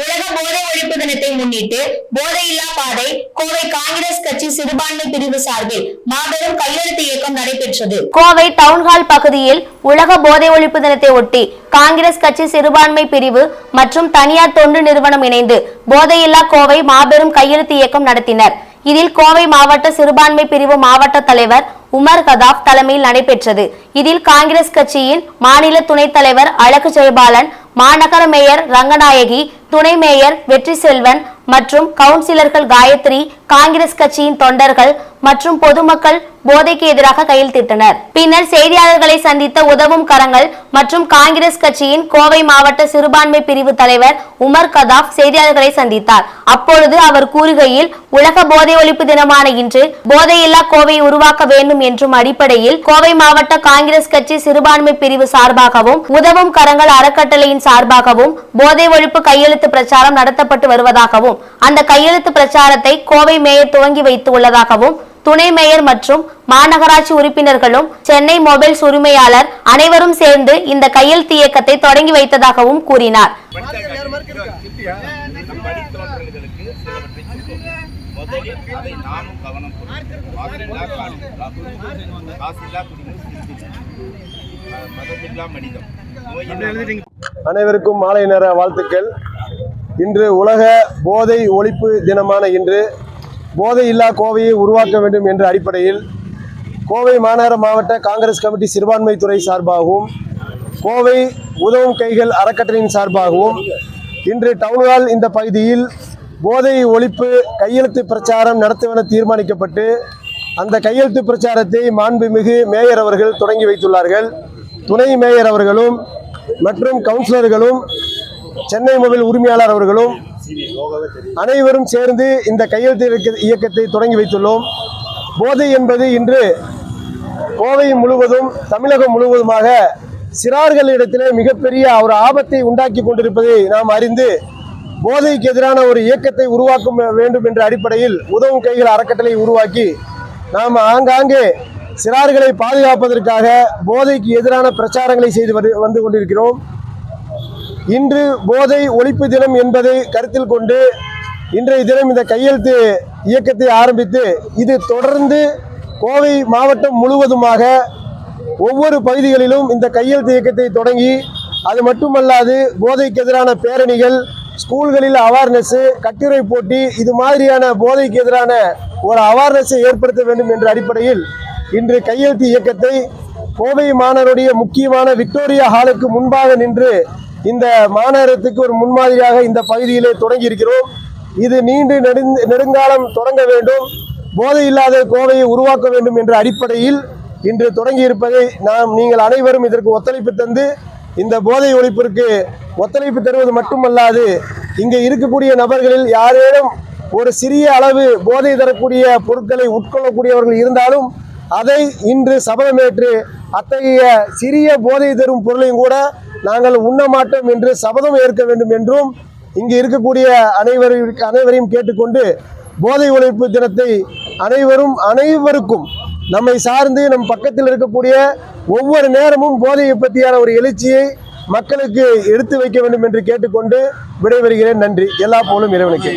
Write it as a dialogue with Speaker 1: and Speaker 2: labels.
Speaker 1: உலக போதை ஒழிப்பு தினத்தை முன்னிட்டு போதையில்லா பாதை கோவை காங்கிரஸ் கட்சி சிறுபான்மை பிரிவு சார்பில் மாபெரும் கையெழுத்து இயக்கம் நடைபெற்றது.
Speaker 2: கோவை டவுன்ஹால் பகுதியில் உலக போதை ஒழிப்பு தினத்தை ஒட்டி காங்கிரஸ் கட்சி சிறுபான்மை பிரிவு மற்றும் தனியார் தொண்டு நிறுவனம் இணைந்து போதையில்லா கோவை மாபெரும் கையெழுத்து இயக்கம் நடத்தினர். இதில் கோவை மாவட்ட சிறுபான்மை பிரிவு மாவட்ட தலைவர் உமர் கதாப் தலைமையில் நடைபெற்றது. இதில் காங்கிரஸ் கட்சியின் மாநில துணைத் தலைவர் அழகு ஜெயபாலன் மாநகர மேயர் ரங்கநாயகி துணை மேயர் வெற்றி செல்வன் மற்றும் கவுன்சிலர்கள் காயத்ரி காங்கிரஸ் கட்சியின் தொண்டர்கள் மற்றும் பொதுமக்கள் போதைக்கு எதிராக கையெழுத்திட்டனர் பின்னர் செய்தியாளர்களை சந்தித்த உதவும் கரங்கள் மற்றும் காங்கிரஸ் கட்சியின் கோவை மாவட்ட சிறுபான்மை பிரிவு தலைவர் உமர் கதாப் செய்தியாளர்களை சந்தித்தார். அப்பொழுது அவர் கூறுகையில் உலக போதை ஒழிப்பு தினமான இன்று போதையில்லா கோவை உருவாக்க வேண்டும் என்றும் அடிப்படையில் கோவை மாவட்ட காங்கிரஸ் கட்சி சிறுபான்மை பிரிவு சார்பாகவும் உதவும் கரங்கள் அறக்கட்டளையின் சார்பாகவும் போதை ஒழிப்பு கையெழுத்து கையெழுத்து பிரச்சாரம் நடத்தப்பட்டு வருவதாகவும் அந்த கையெழுத்து பிரச்சாரத்தை கோவை மேயர் துவங்கி வைத்து உள்ளதாகவும் துணை மேயர் மற்றும் மாநகராட்சி உறுப்பினர்களும் சென்னை மொபைல்ஸ் உரிமையாளர் அனைவரும் சேர்ந்து இந்த கையெழுத்து இயக்கத்தை தொடங்கி வைத்ததாகவும் கூறினார்.
Speaker 3: அனைவருக்கும் மாலை நேர வாழ்த்துக்கள். இன்று உலக போதை ஒழிப்பு தினமான இன்று போதை இல்லா கோவையை உருவாக்க வேண்டும் என்ற அடிப்படையில் கோவை மாநகர மாவட்ட காங்கிரஸ் கமிட்டி சிறுபான்மை துறை சார்பாகவும் கோவை உதவும் கைகள் அறக்கட்டளையின் சார்பாகவும் இன்று டவுன்ஹால் இந்த பகுதியில் போதை ஒழிப்பு கையெழுத்து பிரச்சாரம் நடத்துவென தீர்மானிக்கப்பட்டு அந்த கையெழுத்து பிரச்சாரத்தை மாண்புமிகு மேயர் அவர்கள் தொடங்கி வைத்துள்ளார்கள். துணை மேயர் அவர்களும் மற்றும் கவுன்சிலர்களும் சென்னை மொபைல் உரிமையாளர் அவர்களும் அனைவரும் சேர்ந்து இந்த கையெழுத்து இயக்க- இயக்கத்தை தொடங்கி வைத்துள்ளோம். போதை என்பது இன்று கோவை முழுவதும் தமிழகம் முழுவதுமாக சிறார்களிடத்திலே மிகப்பெரிய ஒரு ஆபத்தை உண்டாக்கி கொண்டிருப்பதை நாம் அறிந்து போதைக்கு எதிரான ஒரு இயக்கத்தை உருவாக்க வேண்டும் என்ற அடிப்படையில் உதவும் கைகள் அறக்கட்டளை உருவாக்கி நாம் ஆங்காங்கே சிறார்களை பாதுகாப்பதற்காக போதைக்கு எதிரான பிரச்சாரங்களை செய்து வந்து கொண்டிருக்கிறோம். இன்று போதை ஒழிப்பு தினம் என்பதை கருத்தில் கொண்டு இன்றைய தினம் இந்த கையெழுத்து இயக்கத்தை ஆரம்பித்து இது தொடர்ந்து கோவை மாவட்டம் முழுவதுமாக ஒவ்வொரு பகுதிகளிலும் இந்த கையெழுத்து இயக்கத்தை தொடங்கி அது மட்டுமல்லாது போதைக்கு எதிரான பேரணிகள் ஸ்கூல்களில் அவேர்னஸ்ஸு கட்டுரை போட்டி இது மாதிரியான போதைக்கு எதிரான ஒரு அவேர்னஸை ஏற்படுத்த வேண்டும் என்ற அடிப்படையில் இன்று கையெழுத்து இயக்கத்தை கோவை மாணவருடைய முக்கியமான விக்டோரியா ஹாலுக்கு முன்பாக நின்று இந்த மாநகரத்துக்கு ஒரு முன்மாதிரியாக இந்த பகுதியிலே தொடங்கி இருக்கிறோம் இது நீண்டு நெடுங் நெடுங்காலம் தொடங்க வேண்டும். போதை இல்லாத கோவையை உருவாக்க வேண்டும் என்ற அடிப்படையில் இன்று தொடங்கி இருப்பதை நாம் நீங்கள் அனைவரும் இதற்கு ஒத்துழைப்பு தந்து இந்த போதை ஒழிப்பிற்கு ஒத்துழைப்பு தருவது மட்டுமல்லாது இங்கே இருக்கக்கூடிய நபர்களில் யாரேனும் ஒரு சிறிய அளவு போதை தரக்கூடிய பொருட்களை உட்கொள்ளக்கூடியவர்கள் இருந்தாலும் அதை இன்று சபதமேற்று அத்தகைய சிறிய போதை தரும் பொருளையும் கூட நாங்கள் உண்ண மாட்டோம் என்று சபதம் ஏற்க வேண்டும் என்றும் இங்கு இருக்கக்கூடிய அனைவரையும் அனைவரையும் கேட்டுக்கொண்டு போதை ஒழிப்பு தினத்தை அனைவரும் அனைவருக்கும் நம்மை சார்ந்து நம் பக்கத்தில் இருக்கக்கூடிய ஒவ்வொரு நேரமும் போதையை பற்றியான ஒரு எழுச்சியை மக்களுக்கு எடுத்து வைக்க வேண்டும் என்று கேட்டுக்கொண்டு விடைபெறுகிறேன். நன்றி. எல்லா போலும் இறைவனுக்கு.